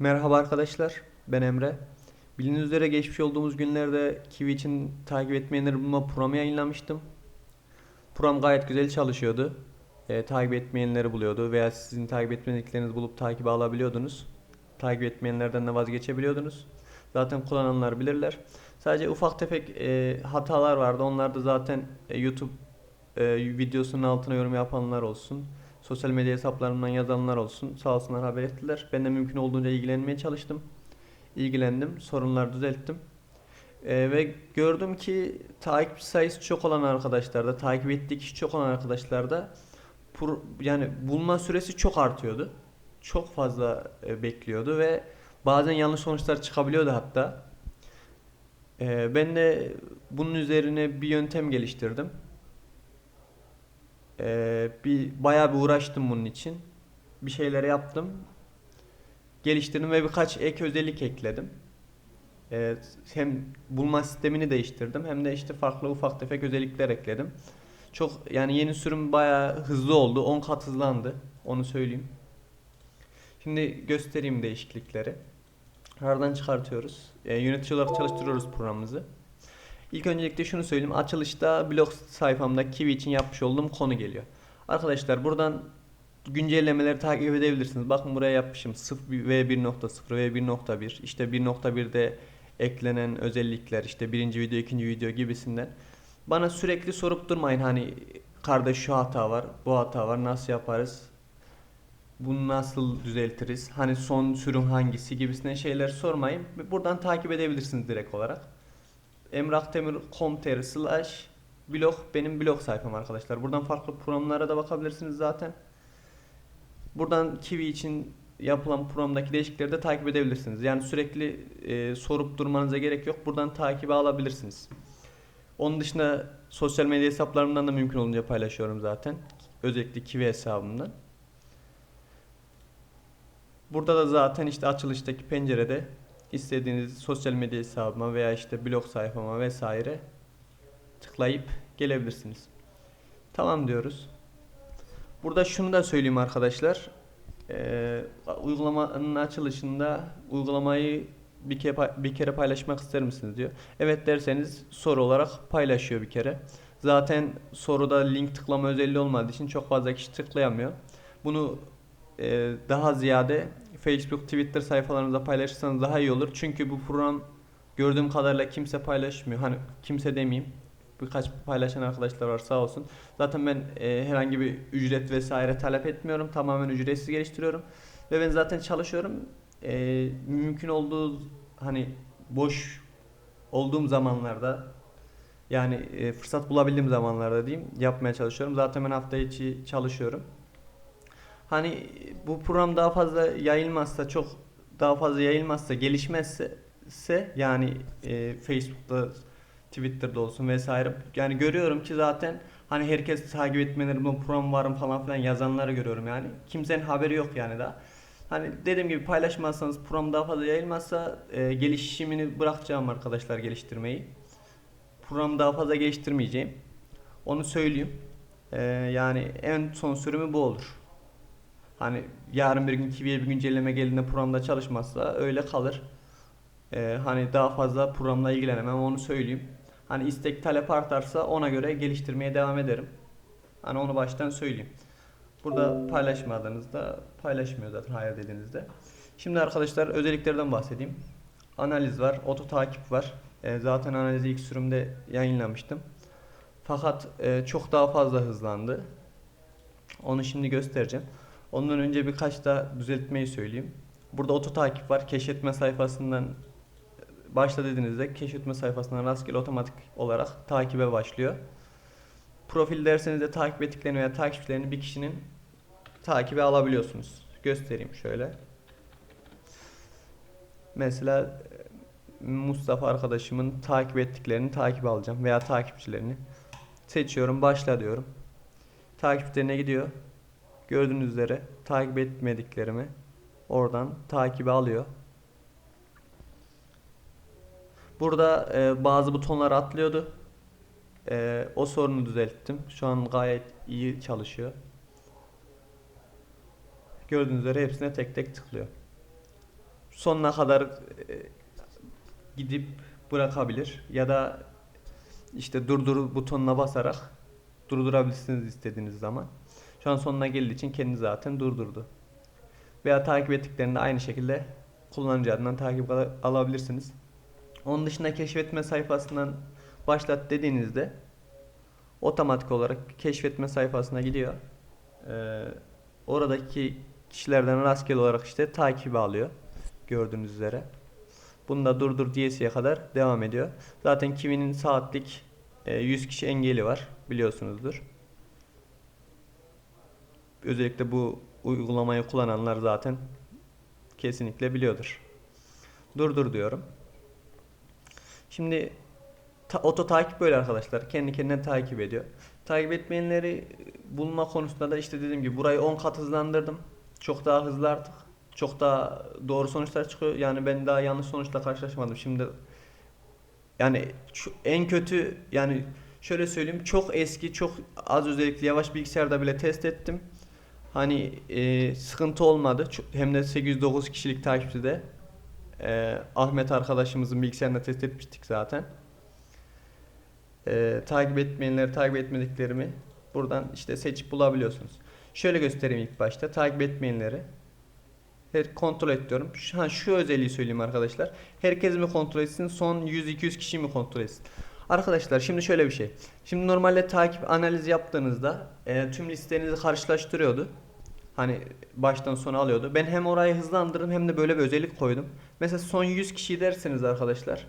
Merhaba arkadaşlar, ben Emre. Bildiğiniz üzere geçmiş olduğumuz günlerde Kiwi için takip etmeyenleri bulma programı yayınlamıştım. Program gayet güzel çalışıyordu. Ee, takip etmeyenleri buluyordu veya sizin takip etmediklerinizi bulup takibe alabiliyordunuz. Takip etmeyenlerden de vazgeçebiliyordunuz. Zaten kullananlar bilirler. Sadece ufak tefek e, hatalar vardı. Onlar da zaten e, YouTube e, videosunun altına yorum yapanlar olsun. Sosyal medya hesaplarından yazanlar olsun. Sağ olsunlar haber ettiler. Ben de mümkün olduğunca ilgilenmeye çalıştım. İlgilendim. Sorunları düzelttim. Ee, ve gördüm ki takipçi sayısı çok olan arkadaşlarda, takip ettiği kişi çok olan arkadaşlarda yani bulma süresi çok artıyordu. Çok fazla e, bekliyordu ve bazen yanlış sonuçlar çıkabiliyordu hatta. Ee, ben de bunun üzerine bir yöntem geliştirdim. Ee, bir bayağı bir uğraştım bunun için. Bir şeyler yaptım. Geliştirdim ve birkaç ek özellik ekledim. Ee, hem bulma sistemini değiştirdim hem de işte farklı ufak tefek özellikler ekledim. Çok yani yeni sürüm bayağı hızlı oldu. 10 kat hızlandı. Onu söyleyeyim. Şimdi göstereyim değişiklikleri. Aradan çıkartıyoruz. Ee, yönetici olarak çalıştırıyoruz programımızı. İlk öncelikle şunu söyleyeyim. Açılışta blog sayfamda Kiwi için yapmış olduğum konu geliyor. Arkadaşlar buradan güncellemeleri takip edebilirsiniz. Bakın buraya yapmışım. 0 V1.0 V1.1 işte 1.1'de eklenen özellikler işte birinci video ikinci video gibisinden. Bana sürekli sorup durmayın hani kardeş şu hata var bu hata var nasıl yaparız bunu nasıl düzeltiriz hani son sürüm hangisi gibisinden şeyler sormayın. Buradan takip edebilirsiniz direkt olarak. emrahtemir.com.tr slash blog benim blog sayfam arkadaşlar. Buradan farklı programlara da bakabilirsiniz zaten. Buradan Kiwi için yapılan programdaki değişiklikleri de takip edebilirsiniz. Yani sürekli e, sorup durmanıza gerek yok. Buradan takibe alabilirsiniz. Onun dışında sosyal medya hesaplarımdan da mümkün olunca paylaşıyorum zaten. Özellikle Kiwi hesabımdan. Burada da zaten işte açılıştaki pencerede istediğiniz sosyal medya hesabıma veya işte blog sayfama vesaire tıklayıp gelebilirsiniz. Tamam diyoruz. Burada şunu da söyleyeyim arkadaşlar. Ee, uygulamanın açılışında uygulamayı bir kere, bir kere paylaşmak ister misiniz diyor. Evet derseniz soru olarak paylaşıyor bir kere. Zaten soruda link tıklama özelliği olmadığı için çok fazla kişi tıklayamıyor. Bunu e, daha ziyade Facebook, Twitter sayfalarınızda paylaşırsanız daha iyi olur. Çünkü bu program gördüğüm kadarıyla kimse paylaşmıyor. Hani kimse demeyeyim. Birkaç paylaşan arkadaşlar var sağ olsun. Zaten ben e, herhangi bir ücret vesaire talep etmiyorum. Tamamen ücretsiz geliştiriyorum. Ve ben zaten çalışıyorum. E, mümkün olduğu hani boş olduğum zamanlarda yani e, fırsat bulabildiğim zamanlarda diyeyim yapmaya çalışıyorum. Zaten ben hafta içi çalışıyorum. Hani bu program daha fazla yayılmazsa çok daha fazla yayılmazsa gelişmezse yani e, Facebook'ta Twitter'da olsun vesaire yani görüyorum ki zaten hani herkes takip etmeleri bu program varım falan filan yazanları görüyorum yani kimsenin haberi yok yani daha. Hani dediğim gibi paylaşmazsanız program daha fazla yayılmazsa e, gelişimini bırakacağım arkadaşlar geliştirmeyi. Program daha fazla geliştirmeyeceğim. Onu söyleyeyim. E, yani en son sürümü bu olur. Hani yarın bir gün Kiwi'ye bir güncelleme geldiğinde programda çalışmazsa öyle kalır. Ee, hani daha fazla programla ilgilenemem onu söyleyeyim. Hani istek talep artarsa ona göre geliştirmeye devam ederim. Hani onu baştan söyleyeyim. Burada paylaşmadığınızda paylaşmıyor zaten hayır dediğinizde. Şimdi arkadaşlar özelliklerden bahsedeyim. Analiz var, oto takip var. Ee, zaten analizi ilk sürümde yayınlamıştım. Fakat e, çok daha fazla hızlandı. Onu şimdi göstereceğim. Ondan önce birkaç da düzeltmeyi söyleyeyim. Burada oto takip var. Keşfetme sayfasından başla dediğinizde keşfetme sayfasından rastgele otomatik olarak takibe başlıyor. Profil derseniz de takip ettiklerini veya takipçilerini bir kişinin takibe alabiliyorsunuz. Göstereyim şöyle. Mesela e, Mustafa arkadaşımın takip ettiklerini takip alacağım veya takipçilerini. Seçiyorum, başla diyorum. Takipçilerine gidiyor. Gördüğünüz üzere takip etmediklerimi oradan takibe alıyor. Burada e, bazı butonlar atlıyordu. E, o sorunu düzelttim. Şu an gayet iyi çalışıyor. Gördüğünüz üzere hepsine tek tek tıklıyor. sonuna kadar e, gidip bırakabilir ya da işte durdur butonuna basarak durdurabilirsiniz istediğiniz zaman. Şu an sonuna geldiği için kendi zaten durdurdu. Veya takip ettiklerinde aynı şekilde kullanıcı adından takip al- alabilirsiniz. Onun dışında keşfetme sayfasından başlat dediğinizde otomatik olarak keşfetme sayfasına gidiyor. Ee, oradaki kişilerden rastgele olarak işte takibi alıyor. Gördüğünüz üzere. Bunu da durdur diyesiye kadar devam ediyor. Zaten kiminin saatlik e, 100 kişi engeli var biliyorsunuzdur. Özellikle bu uygulamayı kullananlar zaten kesinlikle biliyordur. Durdur diyorum. Şimdi ta, oto takip böyle arkadaşlar. Kendi kendine takip ediyor. Takip etmeyenleri bulma konusunda da işte dediğim gibi burayı 10 kat hızlandırdım. Çok daha hızlı artık. Çok daha doğru sonuçlar çıkıyor. Yani ben daha yanlış sonuçla karşılaşmadım. Şimdi yani şu- en kötü yani şöyle söyleyeyim çok eski çok az özellikle yavaş bilgisayarda bile test ettim. Hani e, sıkıntı olmadı. Hem de 809 kişilik takipçide. E, Ahmet arkadaşımızın bilgisayarında test etmiştik zaten. E, takip etmeyenleri takip etmediklerimi buradan işte seçip bulabiliyorsunuz. Şöyle göstereyim ilk başta takip etmeyenleri. Her kontrol et diyorum. Şu, şu özelliği söyleyeyim arkadaşlar. Herkes mi kontrol etsin? Son 100-200 kişi mi kontrol etsin? Arkadaşlar şimdi şöyle bir şey. Şimdi normalde takip analizi yaptığınızda e, tüm listenizi karşılaştırıyordu. Hani baştan sona alıyordu. Ben hem orayı hızlandırdım hem de böyle bir özellik koydum. Mesela son 100 kişi derseniz arkadaşlar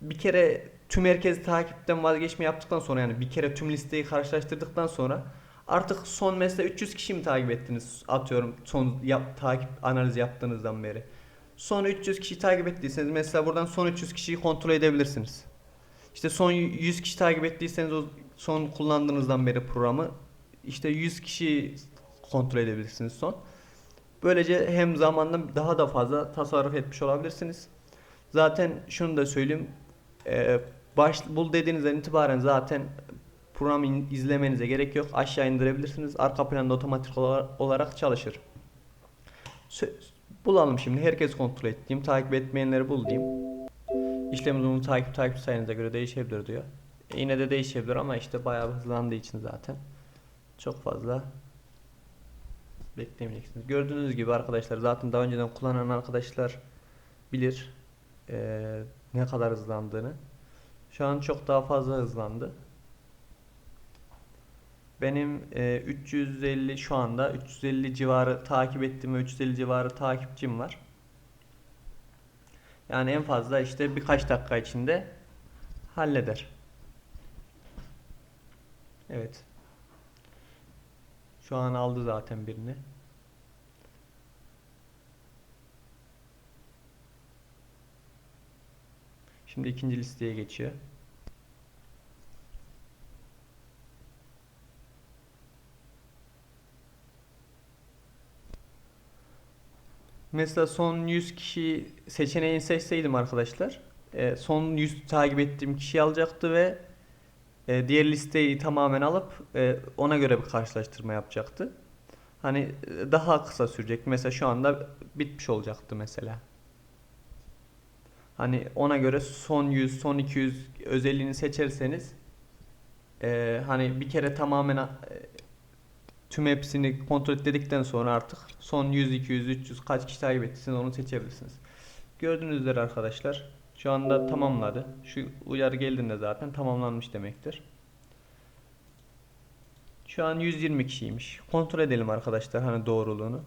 bir kere tüm herkes takipten vazgeçme yaptıktan sonra yani bir kere tüm listeyi karşılaştırdıktan sonra artık son mesela 300 kişi mi takip ettiniz atıyorum son yap, takip analiz yaptığınızdan beri. Son 300 kişi takip ettiyseniz mesela buradan son 300 kişiyi kontrol edebilirsiniz. İşte son 100 kişi takip ettiyseniz o son kullandığınızdan beri programı işte 100 kişi kontrol edebilirsiniz son. Böylece hem zamanda daha da fazla tasarruf etmiş olabilirsiniz. Zaten şunu da söyleyeyim. Ee, baş, bul dediğinizden itibaren zaten programı izlemenize gerek yok. Aşağı indirebilirsiniz. Arka planda otomatik ola- olarak çalışır. Sö- bulalım şimdi. Herkes kontrol ettiğim, takip etmeyenleri bul diyeyim. İşlem uzunluğu takip takip sayınıza göre değişebilir diyor. E, yine de değişebilir ama işte bayağı hızlandığı için zaten çok fazla beklemeyeceksiniz. Gördüğünüz gibi arkadaşlar zaten daha önceden kullanan arkadaşlar bilir eee, ne kadar hızlandığını. Şu an çok daha fazla hızlandı. Benim eee, 350 şu anda 350 civarı takip ettiğim ve 350 civarı takipçim var. Yani en fazla işte birkaç dakika içinde halleder. Evet. Şu an aldı zaten birini. Şimdi ikinci listeye geçiyor. Mesela son 100 kişi seçeneğini seçseydim arkadaşlar, e, son 100 takip ettiğim kişiyi alacaktı ve e, diğer listeyi tamamen alıp e, ona göre bir karşılaştırma yapacaktı. Hani daha kısa sürecek. Mesela şu anda bitmiş olacaktı mesela. Hani ona göre son 100, son 200 özelliğini seçerseniz hani bir kere tamamen tüm hepsini kontrol edildikten sonra artık son 100, 200, 300 kaç kişi takip ettiyseniz onu seçebilirsiniz. Gördüğünüz üzere arkadaşlar şu anda tamamladı. Şu uyarı geldiğinde zaten tamamlanmış demektir. Şu an 120 kişiymiş. Kontrol edelim arkadaşlar hani doğruluğunu.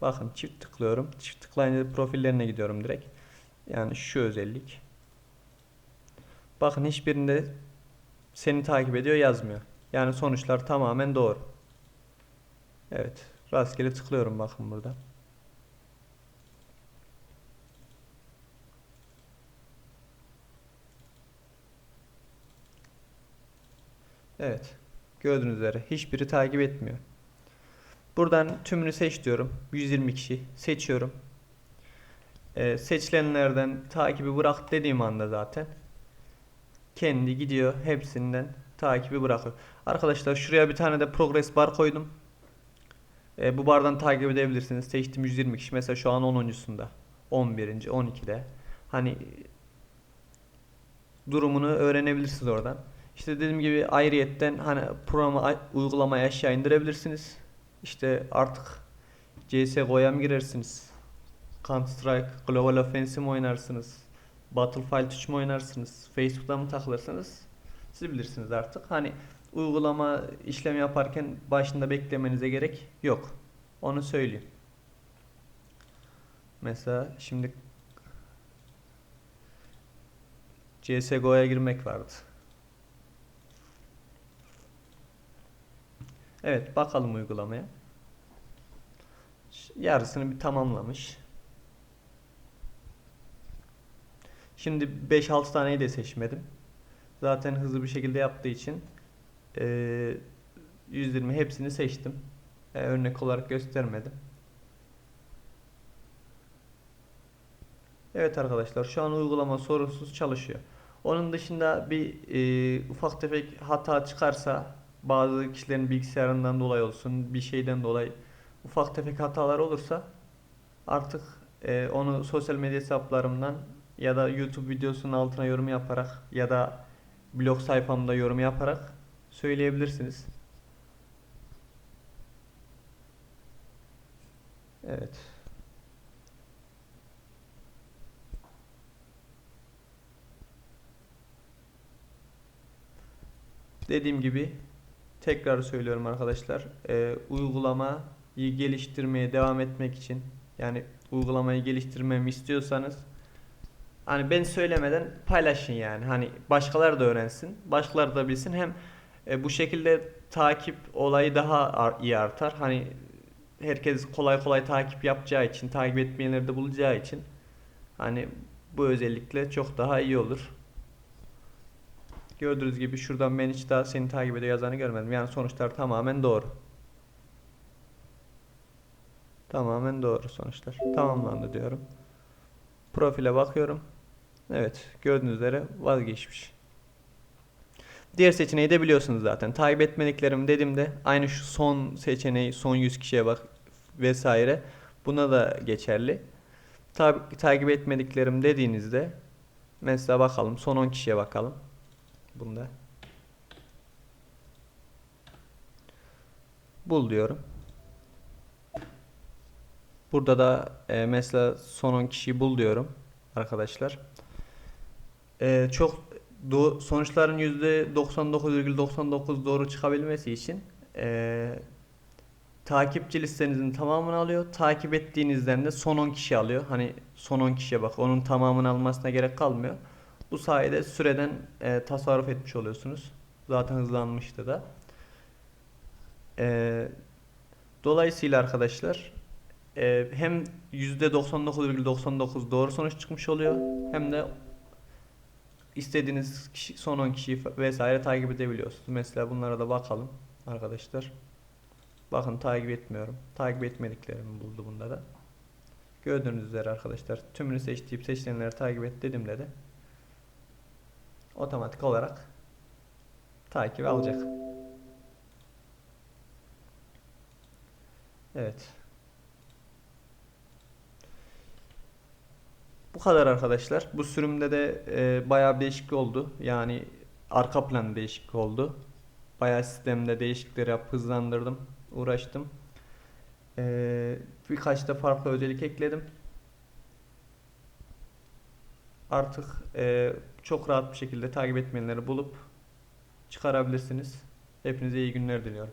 Bakın çift tıklıyorum. Çift tıklayınca profillerine gidiyorum direkt. Yani şu özellik. Bakın hiçbirinde seni takip ediyor yazmıyor. Yani sonuçlar tamamen doğru. Evet. Rastgele tıklıyorum bakın burada. Evet. Gördüğünüz üzere hiçbiri takip etmiyor. Buradan tümünü seç diyorum. 120 kişi seçiyorum. Ee, seçilenlerden takibi bırak dediğim anda zaten kendi gidiyor hepsinden takibi bırakıyor. Arkadaşlar şuraya bir tane de progress bar koydum. E, bu bardan takip edebilirsiniz. Seçtim 120 kişi. Mesela şu an 10.sunda. 11. 12'de. Hani durumunu öğrenebilirsiniz oradan. İşte dediğim gibi ayrıyetten hani programı uygulamayı aşağı indirebilirsiniz. İşte artık CSGO'ya mı girersiniz? Counter Strike, Global Offensive mi oynarsınız? Battlefield 3 mü oynarsınız? Facebook'ta mı takılırsınız? Siz bilirsiniz artık. Hani uygulama işlem yaparken başında beklemenize gerek yok. Onu söyleyeyim. Mesela şimdi CSGO'ya girmek vardı. Evet, bakalım uygulamaya. Yarısını bir tamamlamış. Şimdi 5-6 taneyi de seçmedim. Zaten hızlı bir şekilde yaptığı için eee 120 hepsini seçtim. E, örnek olarak göstermedim. Evet arkadaşlar şu an uygulama sorunsuz çalışıyor. Onun dışında bir e, ufak tefek hata çıkarsa bazı kişilerin bilgisayarından dolayı olsun bir şeyden dolayı ufak tefek hatalar olursa artık e, onu sosyal medya hesaplarımdan ya da YouTube videosunun altına yorum yaparak ya da blog sayfamda yorum yaparak söyleyebilirsiniz. Evet. Dediğim gibi tekrar söylüyorum arkadaşlar. e, uygulamayı geliştirmeye devam etmek için yani uygulamayı geliştirmemi istiyorsanız hani ben söylemeden paylaşın yani. Hani başkaları da öğrensin, başkaları da bilsin. Hem e, bu şekilde takip olayı daha ar- iyi artar. Hani herkes kolay kolay takip yapacağı için, takip etmeyenleri de bulacağı için hani bu özellikle çok daha iyi olur. Gördüğünüz gibi şuradan ben hiç daha seni takip ediyor yazanı görmedim. Yani sonuçlar tamamen doğru. Tamamen doğru sonuçlar. Tamamlandı diyorum. Profile bakıyorum. Evet, gördüğünüz üzere vazgeçmiş. Diğer seçeneği de biliyorsunuz zaten. Takip etmediklerim dediğimde aynı şu son seçeneği, son 100 kişiye bak vesaire. Buna da geçerli. Tabi, takip etmediklerim dediğinizde mesela bakalım son 10 kişiye bakalım. Bunda. Bul diyorum. Burada da e, mesela son 10 kişiyi bul diyorum arkadaşlar. E, çok do- sonuçların %99,99 doğru çıkabilmesi için e, takipçi listenizin tamamını alıyor. Takip ettiğinizden de son 10 kişi alıyor. Hani son 10 kişiye bak onun tamamını almasına gerek kalmıyor. Bu sayede süreden e, tasarruf etmiş oluyorsunuz. Zaten hızlanmıştı da. E, dolayısıyla arkadaşlar e, hem %99,99 doğru sonuç çıkmış oluyor hem de istediğiniz kişi, son 10 kişiyi vesaire takip edebiliyorsunuz. Mesela bunlara da bakalım arkadaşlar. Bakın takip etmiyorum. Takip etmediklerimi buldu bunda da. Gördüğünüz üzere arkadaşlar tümünü seçtiğim seçenekleri takip et dediğimde de otomatik olarak takip alacak. Evet. Kadar arkadaşlar. Bu sürümde de e, bayağı bir değişiklik oldu. Yani arka plan değişiklik oldu. Bayağı sistemde değişiklikler yap, hızlandırdım, uğraştım. E, birkaç da farklı özellik ekledim. Artık e, çok rahat bir şekilde takip etmeyenleri bulup çıkarabilirsiniz. Hepinize iyi günler diliyorum.